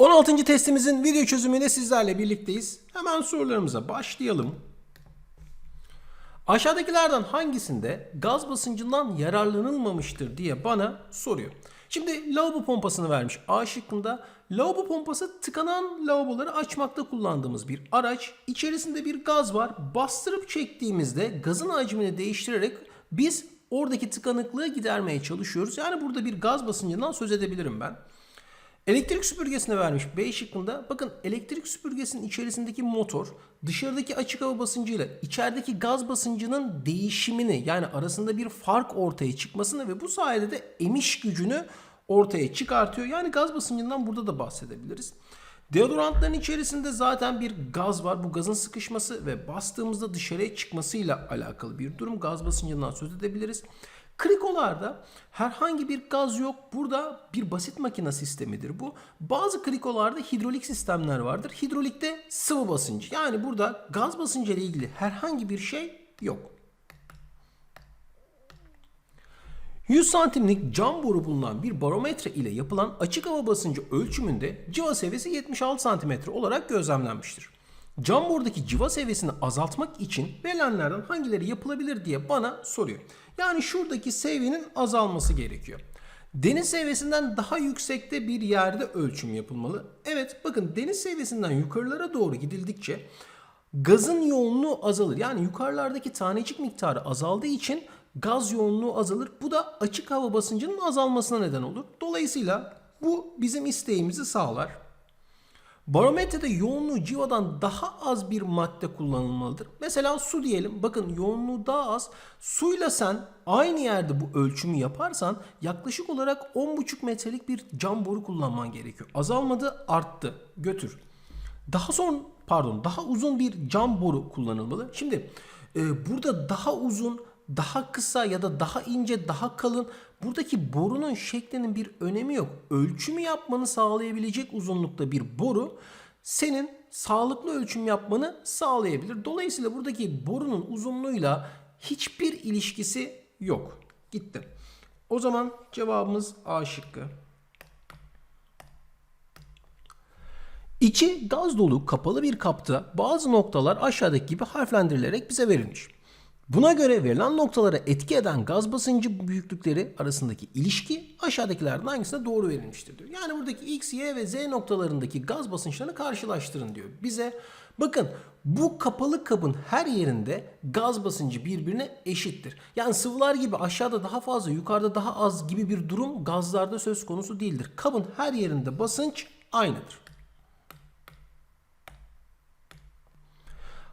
16. testimizin video çözümüyle sizlerle birlikteyiz. Hemen sorularımıza başlayalım. Aşağıdakilerden hangisinde gaz basıncından yararlanılmamıştır diye bana soruyor. Şimdi lavabo pompasını vermiş A şıkkında. Lavabo pompası tıkanan lavaboları açmakta kullandığımız bir araç. İçerisinde bir gaz var. Bastırıp çektiğimizde gazın hacmini değiştirerek biz oradaki tıkanıklığı gidermeye çalışıyoruz. Yani burada bir gaz basıncından söz edebilirim ben. Elektrik süpürgesine vermiş B şıkkında. Bakın elektrik süpürgesinin içerisindeki motor dışarıdaki açık hava basıncıyla içerideki gaz basıncının değişimini yani arasında bir fark ortaya çıkmasını ve bu sayede de emiş gücünü ortaya çıkartıyor. Yani gaz basıncından burada da bahsedebiliriz. Deodorantların içerisinde zaten bir gaz var. Bu gazın sıkışması ve bastığımızda dışarıya çıkmasıyla alakalı bir durum. Gaz basıncından söz edebiliriz. Krikolarda herhangi bir gaz yok. Burada bir basit makine sistemidir bu. Bazı krikolarda hidrolik sistemler vardır. Hidrolikte sıvı basıncı. Yani burada gaz basıncı ile ilgili herhangi bir şey yok. 100 santimlik cam boru bulunan bir barometre ile yapılan açık hava basıncı ölçümünde civa seviyesi 76 santimetre olarak gözlemlenmiştir. Cam borudaki civa seviyesini azaltmak için verilenlerden hangileri yapılabilir diye bana soruyor. Yani şuradaki seviyenin azalması gerekiyor. Deniz seviyesinden daha yüksekte bir yerde ölçüm yapılmalı. Evet bakın deniz seviyesinden yukarılara doğru gidildikçe gazın yoğunluğu azalır. Yani yukarılardaki tanecik miktarı azaldığı için gaz yoğunluğu azalır. Bu da açık hava basıncının azalmasına neden olur. Dolayısıyla bu bizim isteğimizi sağlar. Barometrede yoğunluğu civadan daha az bir madde kullanılmalıdır. Mesela su diyelim. Bakın yoğunluğu daha az. Suyla sen aynı yerde bu ölçümü yaparsan yaklaşık olarak 10,5 metrelik bir cam boru kullanman gerekiyor. Azalmadı, arttı. Götür. Daha son pardon daha uzun bir cam boru kullanılmalı. Şimdi e, burada daha uzun, daha kısa ya da daha ince, daha kalın buradaki borunun şeklinin bir önemi yok. Ölçümü yapmanı sağlayabilecek uzunlukta bir boru senin sağlıklı ölçüm yapmanı sağlayabilir. Dolayısıyla buradaki borunun uzunluğuyla hiçbir ilişkisi yok. Gitti. O zaman cevabımız A şıkkı. İçi gaz dolu kapalı bir kapta bazı noktalar aşağıdaki gibi harflendirilerek bize verilmiş. Buna göre verilen noktalara etki eden gaz basıncı büyüklükleri arasındaki ilişki aşağıdakilerden hangisine doğru verilmiştir diyor. Yani buradaki X, Y ve Z noktalarındaki gaz basınçlarını karşılaştırın diyor. Bize bakın bu kapalı kabın her yerinde gaz basıncı birbirine eşittir. Yani sıvılar gibi aşağıda daha fazla yukarıda daha az gibi bir durum gazlarda söz konusu değildir. Kabın her yerinde basınç aynıdır.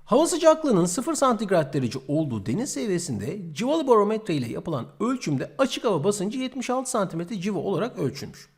Hava sıcaklığının 0 santigrat derece olduğu deniz seviyesinde civalı barometre ile yapılan ölçümde açık hava basıncı 76 santimetre civa olarak ölçülmüş.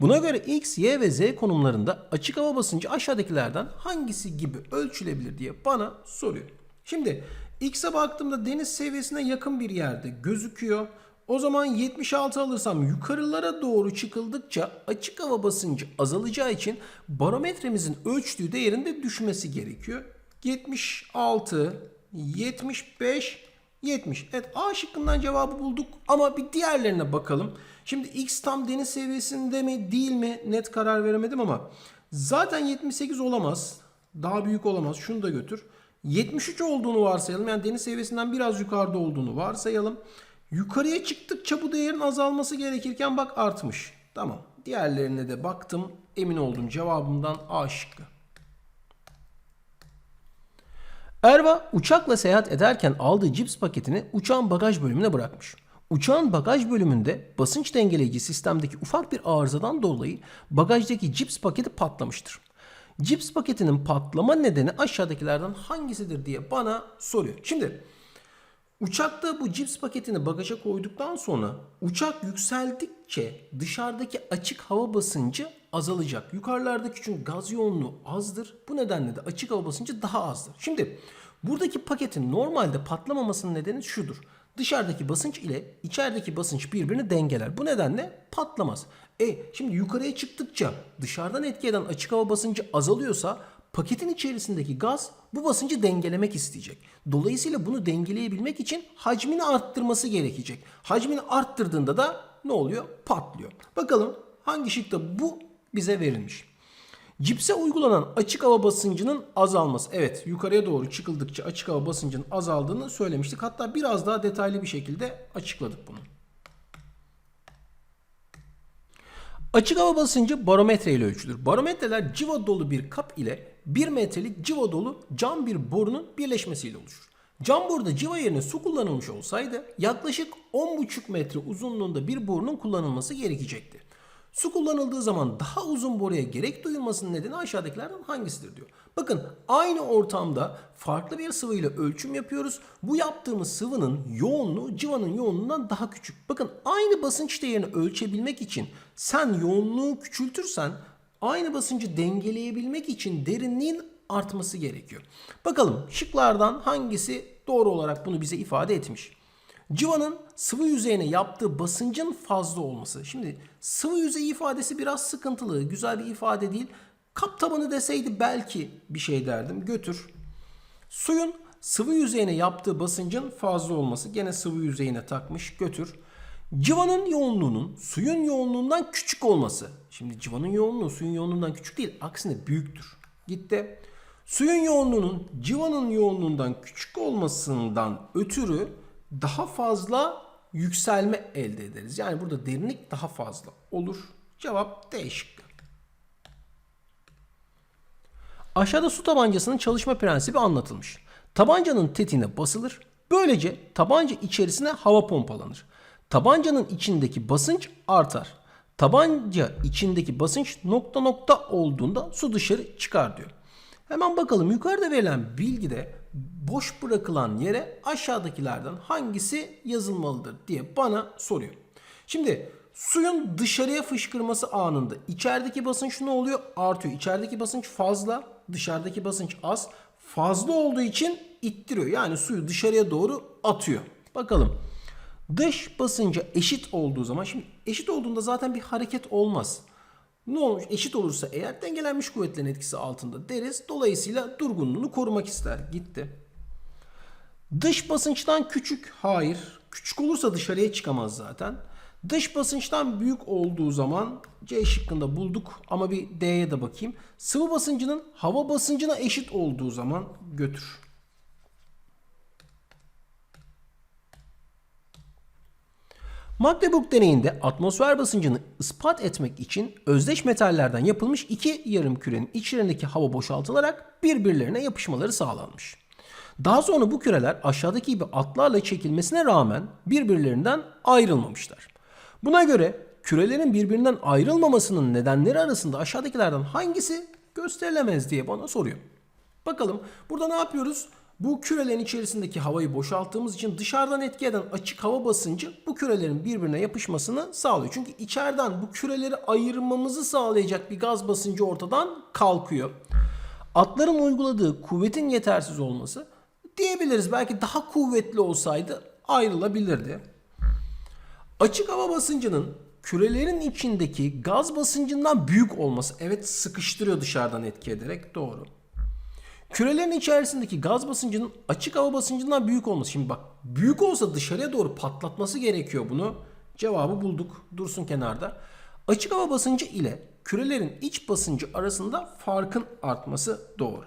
Buna göre X, Y ve Z konumlarında açık hava basıncı aşağıdakilerden hangisi gibi ölçülebilir diye bana soruyor. Şimdi X'e baktığımda deniz seviyesine yakın bir yerde gözüküyor. O zaman 76 alırsam yukarılara doğru çıkıldıkça açık hava basıncı azalacağı için barometremizin ölçtüğü değerin de düşmesi gerekiyor. 76, 75, 70. Evet A şıkkından cevabı bulduk ama bir diğerlerine bakalım. Şimdi X tam deniz seviyesinde mi değil mi net karar veremedim ama zaten 78 olamaz. Daha büyük olamaz. Şunu da götür. 73 olduğunu varsayalım. Yani deniz seviyesinden biraz yukarıda olduğunu varsayalım. Yukarıya çıktıkça bu değerin azalması gerekirken bak artmış. Tamam. Diğerlerine de baktım. Emin oldum cevabımdan A şıkkı. Erva uçakla seyahat ederken aldığı cips paketini uçağın bagaj bölümüne bırakmış. Uçağın bagaj bölümünde basınç dengeleyici sistemdeki ufak bir arızadan dolayı bagajdaki cips paketi patlamıştır. Cips paketinin patlama nedeni aşağıdakilerden hangisidir diye bana soruyor. Şimdi uçakta bu cips paketini bagaja koyduktan sonra uçak yükseldikçe dışarıdaki açık hava basıncı azalacak. Yukarılardaki çünkü gaz yoğunluğu azdır. Bu nedenle de açık hava basıncı daha azdır. Şimdi buradaki paketin normalde patlamamasının nedeni şudur. Dışarıdaki basınç ile içerideki basınç birbirini dengeler. Bu nedenle patlamaz. E şimdi yukarıya çıktıkça dışarıdan etki eden açık hava basıncı azalıyorsa paketin içerisindeki gaz bu basıncı dengelemek isteyecek. Dolayısıyla bunu dengeleyebilmek için hacmini arttırması gerekecek. Hacmini arttırdığında da ne oluyor? Patlıyor. Bakalım hangi şıkta bu bize verilmiş. Cipse uygulanan açık hava basıncının azalması. Evet yukarıya doğru çıkıldıkça açık hava basıncının azaldığını söylemiştik. Hatta biraz daha detaylı bir şekilde açıkladık bunu. Açık hava basıncı barometre ile ölçülür. Barometreler civa dolu bir kap ile 1 metrelik civa dolu cam bir borunun birleşmesiyle oluşur. Cam boruda civa yerine su kullanılmış olsaydı yaklaşık 10,5 metre uzunluğunda bir borunun kullanılması gerekecekti. Su kullanıldığı zaman daha uzun boruya gerek duyulmasının nedeni aşağıdakilerden hangisidir diyor. Bakın aynı ortamda farklı bir sıvıyla ölçüm yapıyoruz. Bu yaptığımız sıvının yoğunluğu civanın yoğunluğundan daha küçük. Bakın aynı basınç değerini ölçebilmek için sen yoğunluğu küçültürsen aynı basıncı dengeleyebilmek için derinliğin artması gerekiyor. Bakalım şıklardan hangisi doğru olarak bunu bize ifade etmiş. Civanın sıvı yüzeyine yaptığı basıncın fazla olması. Şimdi sıvı yüzey ifadesi biraz sıkıntılı, güzel bir ifade değil. Kap tabanı deseydi belki bir şey derdim. Götür. Suyun sıvı yüzeyine yaptığı basıncın fazla olması. Gene sıvı yüzeyine takmış. Götür. Civanın yoğunluğunun suyun yoğunluğundan küçük olması. Şimdi civanın yoğunluğu suyun yoğunluğundan küçük değil. Aksine büyüktür. Gitti. Suyun yoğunluğunun civanın yoğunluğundan küçük olmasından ötürü daha fazla yükselme elde ederiz. Yani burada derinlik daha fazla olur. Cevap D şıkkı. Aşağıda su tabancasının çalışma prensibi anlatılmış. Tabancanın tetiğine basılır. Böylece tabanca içerisine hava pompalanır. Tabancanın içindeki basınç artar. Tabanca içindeki basınç nokta nokta olduğunda su dışarı çıkar diyor. Hemen bakalım yukarıda verilen bilgide boş bırakılan yere aşağıdakilerden hangisi yazılmalıdır diye bana soruyor. Şimdi suyun dışarıya fışkırması anında içerideki basınç ne oluyor? Artıyor. İçerideki basınç fazla, dışarıdaki basınç az. Fazla olduğu için ittiriyor. Yani suyu dışarıya doğru atıyor. Bakalım. Dış basınca eşit olduğu zaman şimdi eşit olduğunda zaten bir hareket olmaz. Ne olmuş? Eşit olursa eğer dengelenmiş kuvvetlerin etkisi altında deriz. Dolayısıyla durgunluğunu korumak ister. Gitti. Dış basınçtan küçük. Hayır. Küçük olursa dışarıya çıkamaz zaten. Dış basınçtan büyük olduğu zaman C şıkkında bulduk ama bir D'ye de bakayım. Sıvı basıncının hava basıncına eşit olduğu zaman götür. Magdeburg deneyinde atmosfer basıncını ispat etmek için özdeş metallerden yapılmış iki yarım kürenin içlerindeki hava boşaltılarak birbirlerine yapışmaları sağlanmış. Daha sonra bu küreler aşağıdaki gibi atlarla çekilmesine rağmen birbirlerinden ayrılmamışlar. Buna göre kürelerin birbirinden ayrılmamasının nedenleri arasında aşağıdakilerden hangisi gösterilemez diye bana soruyor. Bakalım burada ne yapıyoruz? Bu kürelerin içerisindeki havayı boşalttığımız için dışarıdan etki eden açık hava basıncı bu kürelerin birbirine yapışmasını sağlıyor. Çünkü içeriden bu küreleri ayırmamızı sağlayacak bir gaz basıncı ortadan kalkıyor. Atların uyguladığı kuvvetin yetersiz olması diyebiliriz. Belki daha kuvvetli olsaydı ayrılabilirdi. Açık hava basıncının kürelerin içindeki gaz basıncından büyük olması. Evet sıkıştırıyor dışarıdan etki ederek doğru. Kürelerin içerisindeki gaz basıncının açık hava basıncından büyük olması. Şimdi bak büyük olsa dışarıya doğru patlatması gerekiyor bunu. Cevabı bulduk. Dursun kenarda. Açık hava basıncı ile kürelerin iç basıncı arasında farkın artması doğru.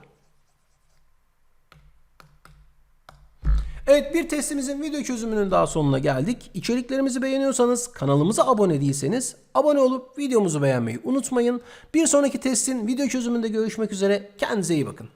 Evet bir testimizin video çözümünün daha sonuna geldik. İçeriklerimizi beğeniyorsanız kanalımıza abone değilseniz abone olup videomuzu beğenmeyi unutmayın. Bir sonraki testin video çözümünde görüşmek üzere. Kendinize iyi bakın.